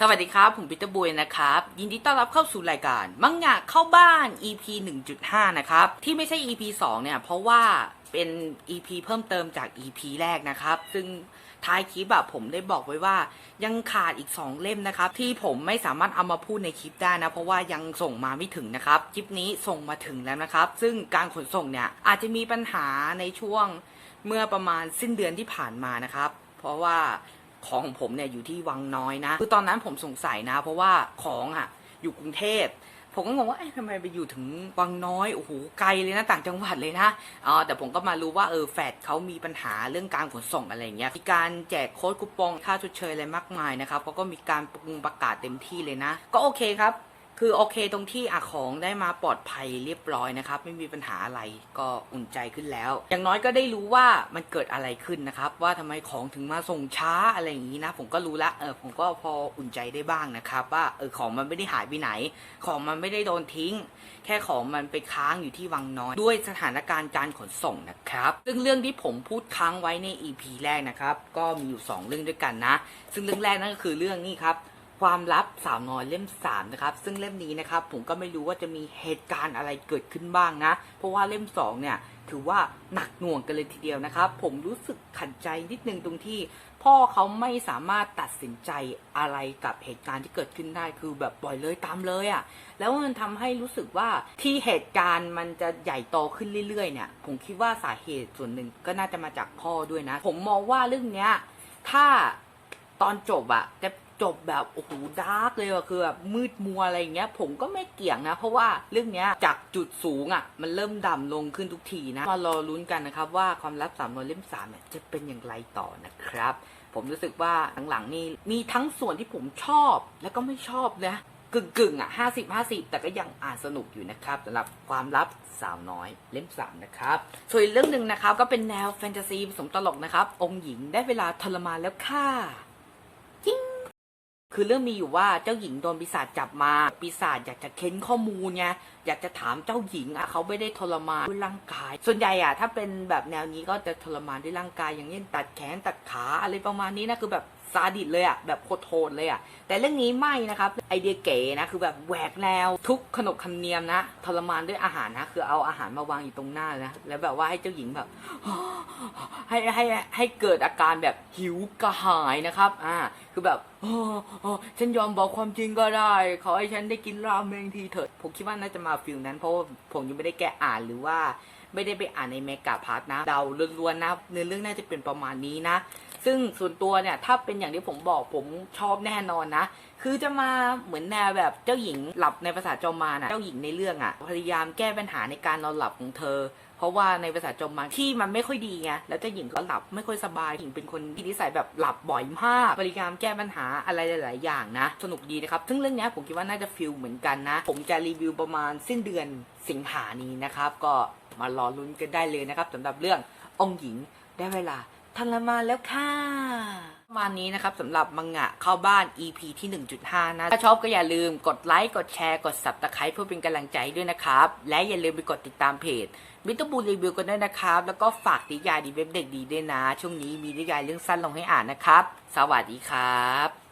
สวัสดีครับ ผมปีเตอร์บุยนะครับ ยินดีต้อนรับเข้าสู่รายการ มังงะเข้าบ้าน EP 1.5 นะครับ ที่ไม่ใช่ EP 2 เนี่ย เพราะว่าเป็น EP เพิ่มเติมจาก EP แรกนะครับ ซึ่งท้ายคลิปแบบผมได้บอกไว้ว่ายังขาดอีก 2 เล่มนะครับ ที่ผมไม่สามารถเอามาพูดในคลิปได้นะ เพราะว่ายังส่งมาไม่ถึงนะครับ คลิปนี้ส่งมาถึงแล้วนะครับ ซึ่งการขนส่งเนี่ยอาจจะมีปัญหาในช่วงเมื่อประมาณสิ้นเดือนที่ผ่านมานะครับ เพราะว่า ของของผมเนี่ยอยู่ที่วังน้อยนะ คือตอนนั้นผมสงสัยนะ เพราะว่าของอะอยู่กรุงเทพผมก็งงว่าเอ๊ะทำไมไปอยู่ถึงวังน้อยโอ้โหไกลเลยนะต่างจังหวัดเลยนะอ๋อแต่ผมก็มารู้ว่าเออแฟดเขามีปัญหาเรื่องการขนส่งอะไรเงี้ยมีการแจกโค้ดคูปองค่าชดเชยอะไรมากมายนะครับเขาก็มีการประกาศเต็มที่เลยนะ ก็โอเคครับ คือโอเคตรงที่อะของได้มาปลอดภัยเรียบร้อยนะครับ ไม่มีปัญหาอะไรก็อุ่นใจขึ้นแล้ว อย่างน้อยก็ได้รู้ว่ามันเกิดอะไรขึ้นนะครับ ว่าทำไมของถึงมาส่งช้าอะไรอย่างนี้นะ ผมก็รู้ละเออผมก็พออุ่นใจได้บ้างนะครับ ว่าเออของมันไม่ได้หายไปไหน ของมันไม่ได้โดนทิ้ง แค่ของมันไปค้างอยู่ที่วังน้อย ด้วยสถานการณ์การขนส่งนะครับ ซึ่งเรื่องที่ผมพูดค้างไว้ใน EP แรกนะครับก็มีอยู่ 2 เรื่องด้วยกันนะ ซึ่งเรื่องแรกนั่นก็คือเรื่องนี้ครับ ความลับสาวน้อยเล่ม3นะครับ ซึ่งเล่มนี้นะครับ ผมก็ไม่รู้ว่าจะมีเหตุการณ์อะไรเกิดขึ้นบ้างนะ เพราะว่าเล่ม2เนี่ย ถือว่าหนักหน่วงกันเลยทีเดียวนะครับ ผมรู้สึกขัดใจนิดนึงตรงที่ พ่อเขาไม่สามารถตัดสินใจอะไรกับเหตุการณ์ที่เกิดขึ้นได้คือแบบปล่อยเลยตามเลยอะ่ะ แล้วมันทำให้รู้สึกว่าที่เหตุการณ์มันจะใหญ่โตขึ้นเรื่อยๆเนี่ย ผมคิดว่าสาเหตุส่วนหนึ่งก็น่าจะมาจากพ่อด้วยนะ ผมมองว่าเรื่องเนี้ยถ้าตอนจบอะจะ จบแบบโอ้โหดาร์กเลยอะคือแบบมืดมัวอะไรอย่างเงี้ย ผมก็ไม่เกี่ยงนะ เพราะว่าเรื่องเนี้ยจากจุดสูงอะมันเริ่มดำลงขึ้นทุกทีนะมารอลุ้นกันนะครับว่าความลับสามนอยเล่มสามเนี่ยจะเป็นอย่างไรต่อนะครับ ผมรู้สึกว่าหลังๆนี่มีทั้งส่วนที่ผมชอบแล้วก็ไม่ชอบนะกึ่งกึ่งๆอะห้าสิบห้าสิบแต่ก็ยังอ่านสนุกอยู่นะครับสำหรับความลับสาวน้อยเล่มสามนะครับส่วนเรื่องหนึ่งนะครับก็เป็นแนวแฟนตาซีผสมตลกนะครับ องค์หญิงได้เวลาทรมานแล้วค่ะ คือเรื่องมีอยู่ว่าเจ้าหญิงโดนปีศาจจับมา ปีศาจอยากจะเค้นข้อมูลไงอยากจะถามเจ้าหญิงอะเขาไม่ได้ทรมานด้วยร่างกาย ส่วนใหญ่อะถ้าเป็นแบบแนวนี้ก็จะทรมานด้วยร่างกาย อย่างเช่นตัดแขนตัดขาอะไรประมาณนี้นะคือแบบซาดิสเลยอะแบบโคตรโทนเลยอะแต่เรื่องนี้ไม่นะครับไอเดียเก๋นะคือแบบแหวกแนวทุกขนบธรรมเนียมนะทรมานด้วยอาหารนะ คือเอาอาหารมาวางอยู่ตรงหน้านะแล้วแบบว่าให้เจ้าหญิงแบบให้ให้ให้เกิดอาการแบบหิวกระหายนะครับอ่าคือแบบโอ้โอ้ฉันยอมบอกความจริงก็ได้ ขอให้ฉันได้กินราเมงทีเถิดผมคิดว่าน่าจะมาฟิลนั้นเพราะว่าผมยังไม่ได้แกะอ่านหรือว่าไม่ได้ไปอ่านในเมกาพาร์ทนะเดาล้วนๆนะเนื้อเรื่องน่าจะเป็นประมาณนี้นะ ซึ่งส่วนตัวเนี่ย ถ้าเป็นอย่างที่ผมบอกผมชอบแน่นอนนะ คือจะมาเหมือนแนวแบบเจ้าหญิงหลับในภาษาจอมมาน่ะเจ้าหญิงในเรื่องอะพยายามแก้ปัญหาในการนอนหลับของเธอ เพราะว่าในภาษาจอมมาที่มันไม่ค่อยดีไงแล้วเจ้าหญิงก็หลับไม่ค่อยสบายหญิงเป็นคนที่นิสัยแบบหลับบ่อยมากพยายามแก้ปัญหาอะไรหลาย ๆ อย่างนะ สนุกดีนะครับซึ่งเรื่องนี้ผมคิดว่าน่าจะฟิลเหมือนกันนะ ผมจะรีวิวประมาณสิ้นเดือนสิงหานี้นะครับ ก็มารอลุ้นกันได้เลยนะครับสำหรับเรื่ององค์หญิงได้เวลาทรมานแล้วค่ะ มาณนี้นะครับสำหรับมังงะเข้าบ้าน EP ที่ 1.5 นะ ถ้าชอบก็อย่าลืมกดไลค์ กดแชร์ กด subscribe เพื่อเป็นกำลังใจด้วยนะครับ และอย่าลืมไปกดติดตามเพจมิตรบูรีวิวกันด้วยนะครับ แล้วก็ฝากนิยายดีเว็บเด็กดีด้วยนะ ช่วงนี้มีนิยายเรื่องสั้นลงให้อ่านนะครับ สวัสดีครับ